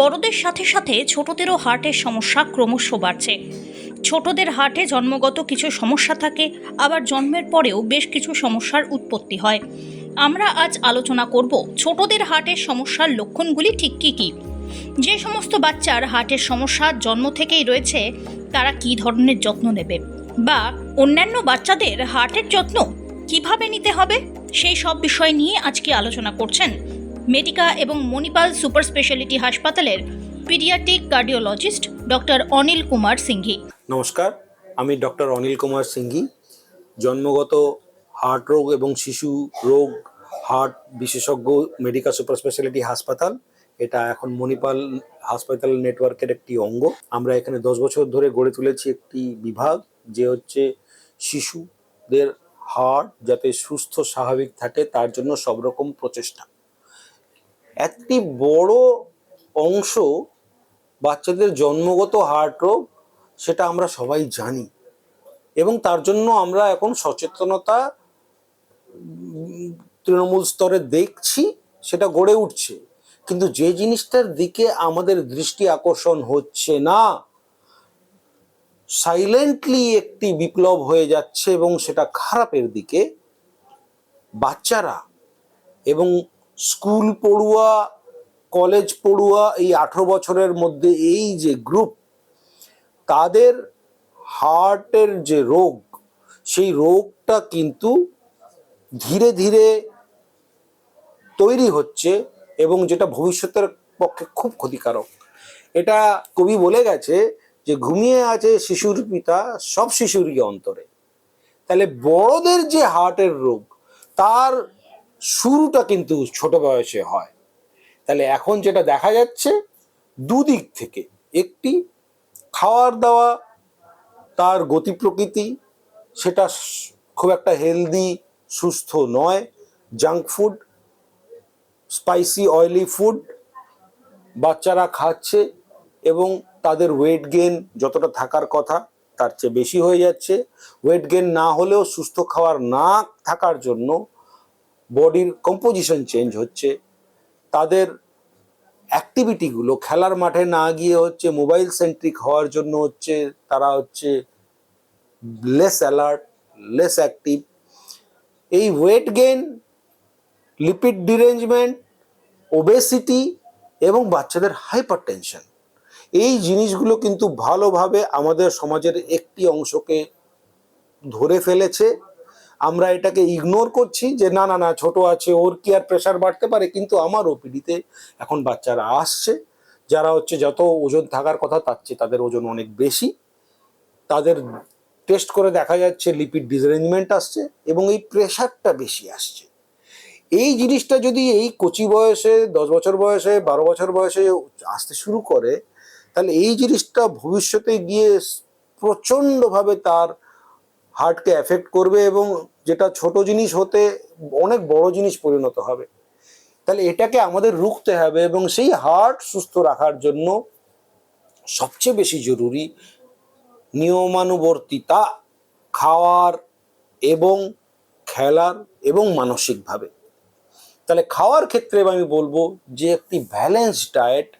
বড়দের সাথে সাথে ছোটদেরও হার্টের সমস্যা ক্রমশ বাড়ছে। ছোটদের হার্টে জন্মগত কিছু সমস্যা থাকে, আবার জন্মের পরেও বেশ কিছু সমস্যার উৎপত্তি হয়। আমরা আজ আলোচনা করব ছোটদের হার্টের সমস্যার লক্ষণগুলি ঠিক কী কী? যে সমস্ত বাচ্চার হার্টের সমস্যা জন্ম থেকেই রয়েছে, তারা কী ধরনের যত্ন নেবে? বা অন্যান্য বাচ্চাদের হার্টের যত্ন কীভাবে নিতে হবে? সেই সব বিষয় নিয়ে আজকে আলোচনা করছেন মেডিকা এবং মণিপাল সুপার স্পেশালিটি হাসপাতালের pediatric cardiologist doctor Anil Kumar Singhi নমস্কার, আমি ডক্টর অনিল কুমার সিংহি। জন্মগত হার্ট রোগ এবং শিশু রোগ হার্ট বিশেষজ্ঞ মেডিকা সুপার স্পেশালিটি হাসপাতাল। এটা এখন মণিপাল হাসপাতাল নেটওয়ার্কের একটি অঙ্গ। আমরা এখানে দশ বছর ধরে গড়ে তুলেছি একটি বিভাগ, যে হচ্ছে শিশুদের হার্ট যাতে সুস্থ, স্বাভাবিক থাকে, তার জন্য সব রকম প্রচেষ্টা। একটি বড় অংশ বাচ্চাদের জন্মগত হার্ট রোগ, সেটা আমরা সবাই জানি। এবং তার জন্য আমরা এখন সচেতনতা তৃণমূল স্তরে দেখছি, সেটা গড়ে উঠছে। কিন্তু যে জিনিসটার দিকে আমাদের দৃষ্টি আকর্ষণ হচ্ছে না সাইলেন্টলি একটি বিপ্লব হয়ে যাচ্ছে এবং সেটা খারাপের দিকে বাচ্চারা এবং স্কুল পড়ুয়া, কলেজ পড়ুয়া এই আঠেরো বছরের মধ্যে এই যে গ্রুপ তাদের হার্টের যে রোগ, সেই রোগটা কিন্তু ধীরে ধীরে তৈরি হচ্ছে এবং যেটা ভবিষ্যতের পক্ষে খুব ক্ষতিকারক। এটা কবি বলে গেছে যে, ঘুমিয়ে আছে শিশুর পিতা, সব শিশুরই অন্তরে। তাহলে বড়দের যে হার্টের রোগ, তার শুরুটা কিন্তু ছোট বয়সে হয়। তাহলে এখন যেটা দেখা যাচ্ছে, দুদিক থেকে একটি খাওয়ার দাওয়া, তার গতি প্রকৃতি, সেটা খুব একটা হেলদি সুস্থ নয়। Junk food spicy oily food বাচ্চারা খাচ্ছে এবং তাদের ওয়েট গেন যতটা থাকার কথা, তার চেয়ে বেশি হয়ে যাচ্ছে। ওয়েট গেন না হলেও সুস্থ খাবার না থাকার জন্য বডির কম্পোজিশন চেঞ্জ হচ্ছে। তাদের অ্যাক্টিভিটিগুলো খেলার মাঠে না গিয়ে হচ্ছে মোবাইল সেন্ট্রিক হওয়ার জন্য হচ্ছে তারা হচ্ছে লেস অ্যালার্ট লেস অ্যাক্টিভ এই weight gain lipid derangement obesity এবং বাচ্চাদের হাইপার টেনশন এই জিনিসগুলো কিন্তু ভালোভাবে আমাদের সমাজের একটি অংশকে ধরে ফেলেছে। আমরা এটাকে ইগনোর করছি যে, না না না, ছোট আছে, ওর কি আর প্রেশার বাড়তে পারে? কিন্তু আমার ওপিডিতে এখন বাচ্চারা আসছে, যারা হচ্ছে যত ওজন থাকার কথা তার চেয়ে তাদের ওজন অনেক বেশি। তাদের টেস্ট করে দেখা যাচ্ছে লিপিড ডিসরেঞ্জমেন্ট আসছে এবং এই প্রেশারটা বেশি আসছে। এই জিনিসটা যদি এই কচি বয়সে, দশ বছর বয়সে, বারো বছর বয়সে আসতে শুরু করে, তাহলে এই জিনিসটা ভবিষ্যতে গিয়ে প্রচণ্ডভাবে তার হার্টকে এফেক্ট করবে এবং যেটা ছোট জিনিস হতে অনেক বড় জিনিস পরিণত হবে। তাহলে এটাকে আমাদের রুখতে হবে এবং সেই হার্ট সুস্থ রাখার জন্য সবচেয়ে বেশি জরুরি নিয়মানুবর্তিতা খাওয়ার এবং খেলার এবং মানসিকভাবে। তাহলে খাওয়ার ক্ষেত্রে আমি বলব যে একটি ব্যালেন্স ডায়েট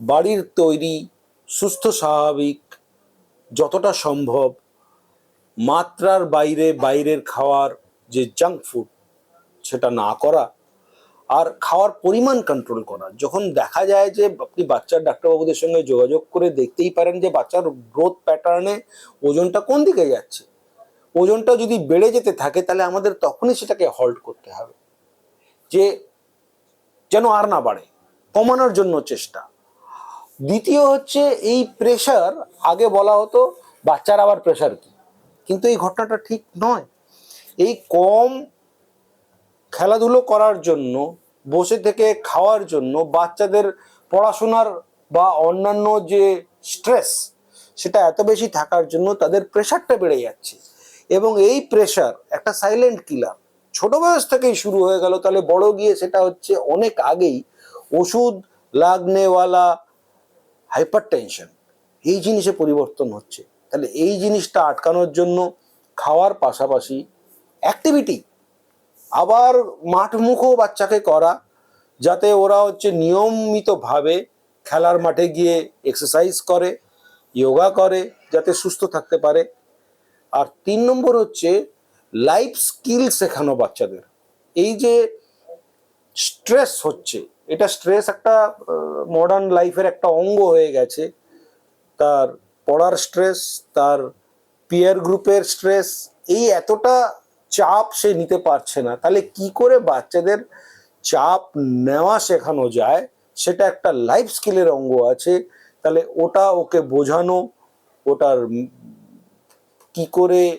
বাড়ির তৈরি, সুস্থ, স্বাভাবিক, যতটা সম্ভব মাত্রার বাইরে বাইরের খাওয়ার যে জাঙ্ক ফুড সেটা না করা আর খাওয়ার পরিমাণ কন্ট্রোল করা। যখন দেখা যায় যে আপনি বাচ্চার ডাক্তারবাবুদের সঙ্গে যোগাযোগ করে দেখতেই পারেন যে বাচ্চার গ্রোথ প্যাটার্নে ওজনটা কোন দিকে যাচ্ছে। ওজনটা যদি বেড়ে যেতে থাকে, তাহলে আমাদের তখনই সেটাকে হল্ট করতে হবে। যে যেন আর না বাড়ে, কমানোর জন্য চেষ্টা। দ্বিতীয় হচ্ছে এই প্রেশার আগে বলা হতো বাচ্চার আবার প্রেশার কি? কিন্তু এই ঘটনাটা ঠিক নয়। এই কম খেলাধুলো করার জন্য, বসে থেকে খাওয়ার জন্য, বাচ্চাদের পড়াশোনার বা অন্যান্য যে স্ট্রেস, সেটা এত বেশি থাকার জন্য তাদের প্রেশারটা বেড়ে যাচ্ছে। এবং এই প্রেশার একটা সাইলেন্ট কিলার। ছোট বয়স থেকেই শুরু হয়ে গেল, তাহলে বড় গিয়ে সেটা হচ্ছে অনেক আগেই ওষুধ লাগনেওয়ালা হাইপার টেনশন এই জিনিসে পরিবর্তন হচ্ছে। তাহলে এই জিনিসটা আটকানোর জন্য খাওয়ার পাশাপাশি অ্যাক্টিভিটি আবার মাঠমুখো বাচ্চাকে করা, যাতে ওরা হচ্ছে নিয়মিতভাবে খেলার মাঠে গিয়ে এক্সারসাইজ করে যোগা করে, যাতে সুস্থ থাকতে পারে। আর তিন নম্বর হচ্ছে লাইফ স্কিল শেখানো বাচ্চাদের। এই যে স্ট্রেস হচ্ছে, এটা স্ট্রেস একটা মডার্ন লাইফের একটা অঙ্গ হয়ে গেছে। তার পড়ার স্ট্রেস, তার পিয়ার গ্রুপের স্ট্রেস, এই এতটা চাপ সে নিতে পারছে না। তাহলে কি করে বাচ্চাদের চাপ নেওয়া শেখানো যায়? সেটা একটা লাইফ স্কিলের অঙ্গ আছে। তাহলে ওটা ওকে বোঝানো, ওটার কি করে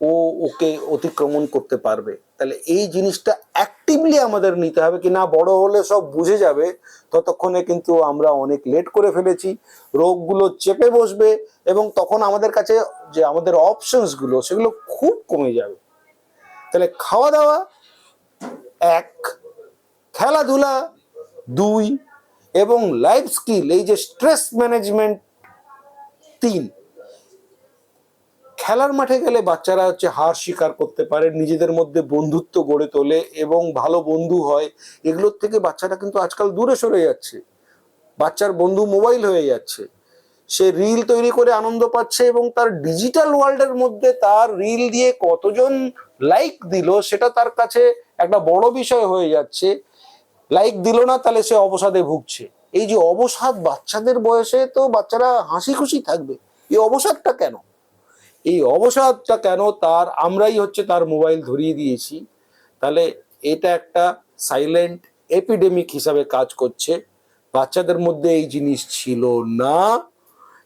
ও ওকে অতিক্রমণ করতে পারবে? তাহলে এই জিনিসটা অ্যাক্টিভলি আমাদের নিতে হবে কি না, বড় হলে সব বুঝে যাবে। ততক্ষণে কিন্তু আমরা অনেক লেট করে ফেলেছি। রোগগুলো চেপে বসবে এবং তখন আমাদের কাছে যে আমাদের অপশনসগুলো সেগুলো খুব কমে যাবে। তাহলে খাওয়া দাওয়া এক, খেলাধুলা দুই এবং লাইফ স্কিল এই যে স্ট্রেস ম্যানেজমেন্ট তিন। খেলার মাঠে গেলে বাচ্চারা হচ্ছে হার স্বীকার করতে পারে, নিজেদের মধ্যে বন্ধুত্ব গড়ে তোলে এবং ভালো বন্ধু হয়। এগুলোর থেকে বাচ্চারা কিন্তু আজকাল দূরে সরে যাচ্ছে। বাচ্চার বন্ধু মোবাইল হয়ে যাচ্ছে। সে রিল তৈরি করে আনন্দ পাচ্ছে এবং তার ডিজিটাল ওয়ার্ল্ডের মধ্যে তার রিল দিয়ে কতজন লাইক দিল সেটা তার কাছে একটা বড় বিষয় হয়ে যাচ্ছে। লাইক দিল না, তাহলে সে অবসাদে ভুগছে। এই যে অবসাদ বাচ্চাদের বয়সে তো বাচ্চারা হাসি খুশি থাকবে। এই অবসাদটা কেন? এই অবসাদটা কেন? তার, আমরাই হচ্ছে তার মোবাইল ধরিয়ে দিয়েছি। তাহলে এটা একটা সাইলেন্ট এপিডেমিক হিসাবে কাজ করছে। বাচ্চাদের মধ্যে এই জিনিস ছিল না।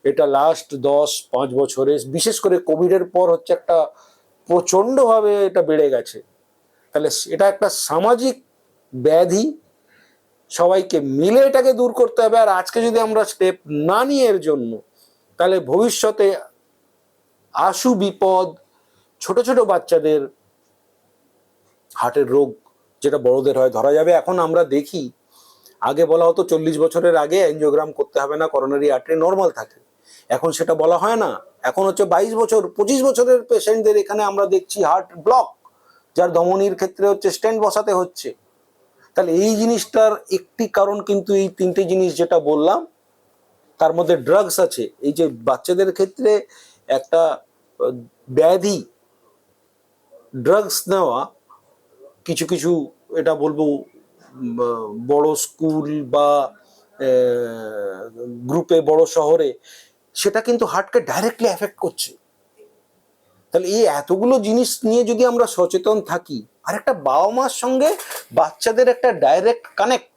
এটা লাস্ট দশ, পাঁচ বছরে, বিশেষ করে কোভিডের পর হচ্ছে একটা প্রচণ্ডভাবে এটা বেড়ে গেছে। তাহলে এটা একটা সামাজিক ব্যাধি। সবাইকে মিলে এটাকে দূর করতে হবে। আর আজকে যদি আমরা স্টেপ না নিয়ে এর জন্য, তাহলে ভবিষ্যতে আশু বিপদ, ছোট ছোট বাচ্চাদের হার্টের রোগ যেটা বড়দের হয়, ধরা যাবে। এখন আমরা দেখি, আগে বলা হতো চল্লিশ বছরের আগে এনজিওগ্রাম করতে হবে না করোনারি আর্টারি নর্মাল থাকে। এখন সেটা বলা হয় না। এখন হচ্ছে বাইশ বছর, পঁচিশ বছরের পেশেন্টদের এখানে আমরা দেখছি হার্ট ব্লক যার ধমনির ক্ষেত্রে হচ্ছে স্ট্যান্ড বসাতে হচ্ছে। তাহলে এই জিনিসটার একটি কারণ কিন্তু এই তিনটে জিনিস যেটা বললাম, তার মধ্যে ড্রাগস আছে। এই যে বাচ্চাদের ক্ষেত্রে একটা ব্যাধি ড্রাগস নেওয়া, কিছু কিছু এটা বলব বড় স্কুল বা গ্রুপে বড় শহরে, সেটা কিন্তু হার্টকে ডাইরেক্টলি এফেক্ট করছে। তাহলে এই এতগুলো জিনিস নিয়ে যদি আমরা সচেতন থাকি, আর একটা বাবা মার সঙ্গে বাচ্চাদের একটা ডাইরেক্ট কানেক্ট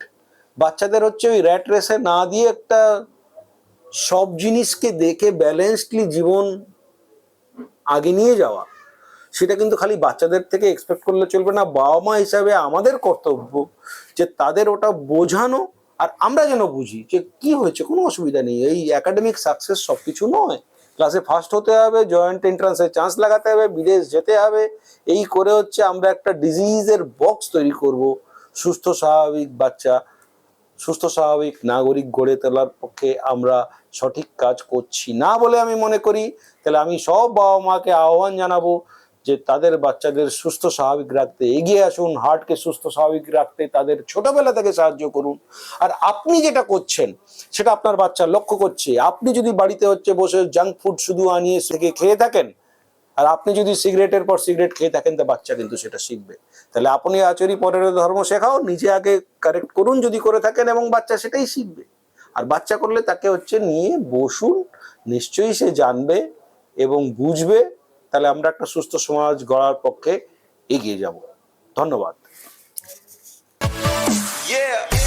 বাচ্চাদের হচ্ছে ওই র্যাট রেসে না দিয়ে একটা সব জিনিসকে দেখে ব্যালেন্সডলি জীবন আগে নিয়ে যাওয়া। সেটা কিন্তু খালি বাচ্চাদের থেকে এক্সপেক্ট করলে চলবে না বাবা মা হিসাবে আমাদের কর্তব্য যে তাদের ওটা বোঝানো আর আমরা যেন বুঝি যে কি হয়েছে, কোনো অসুবিধা নেই। এই একাডেমিক সাকসেস সবকিছু নয়। ক্লাসে ফার্স্ট হতে হবে জয়েন্ট এন্ট্রান্সে চান্স লাগাতে হবে, বিদেশ যেতে হবে। এই করে হচ্ছে আমরা একটা ডিজিজের বক্স তৈরি করব। সুস্থ, স্বাভাবিক বাচ্চা সুস্থ, স্বাভাবিক নাগরিক গড়ে তোলার পক্ষে আমরা সঠিক কাজ করছি না বলে আমি মনে করি। তাহলে আমি সব বাবা মাকে আহ্বান জানাব যে তাদের বাচ্চাদের সুস্থ, স্বাভাবিক রাখতে এগিয়ে আসুন, হার্টকে সুস্থ, স্বাভাবিক রাখতে তাদের ছোটবেলা থেকে সাহায্য করুন। আর আপনি যেটা করছেন, সেটা আপনার বাচ্চা লক্ষ্য করছে। আপনি যদি বাড়িতে হচ্ছে বসে জাঙ্ক ফুড শুধু আনিয়ে থেকে খেয়ে থাকেন আর আপনি যদি সিগারেটের পর সিগারেট খেয়ে থাকেন, তা বাচ্চা কিন্তু সেটা শিখবে। তাহলে আপনি আচরি পরের ধর্ম শেখাও, নিজে আগে কারেক্ট করুন যদি করে থাকেন এবং বাচ্চা সেটাই শিখবে। আর বাচ্চা করলে তাকে হচ্ছে নিয়ে বসুন, নিশ্চয়ই সে জানবে এবং বুঝবে, তাহলে আমরা একটা সুস্থ সমাজ গড়ার পক্ষে এগিয়ে যাব। ধন্যবাদ। Yeah.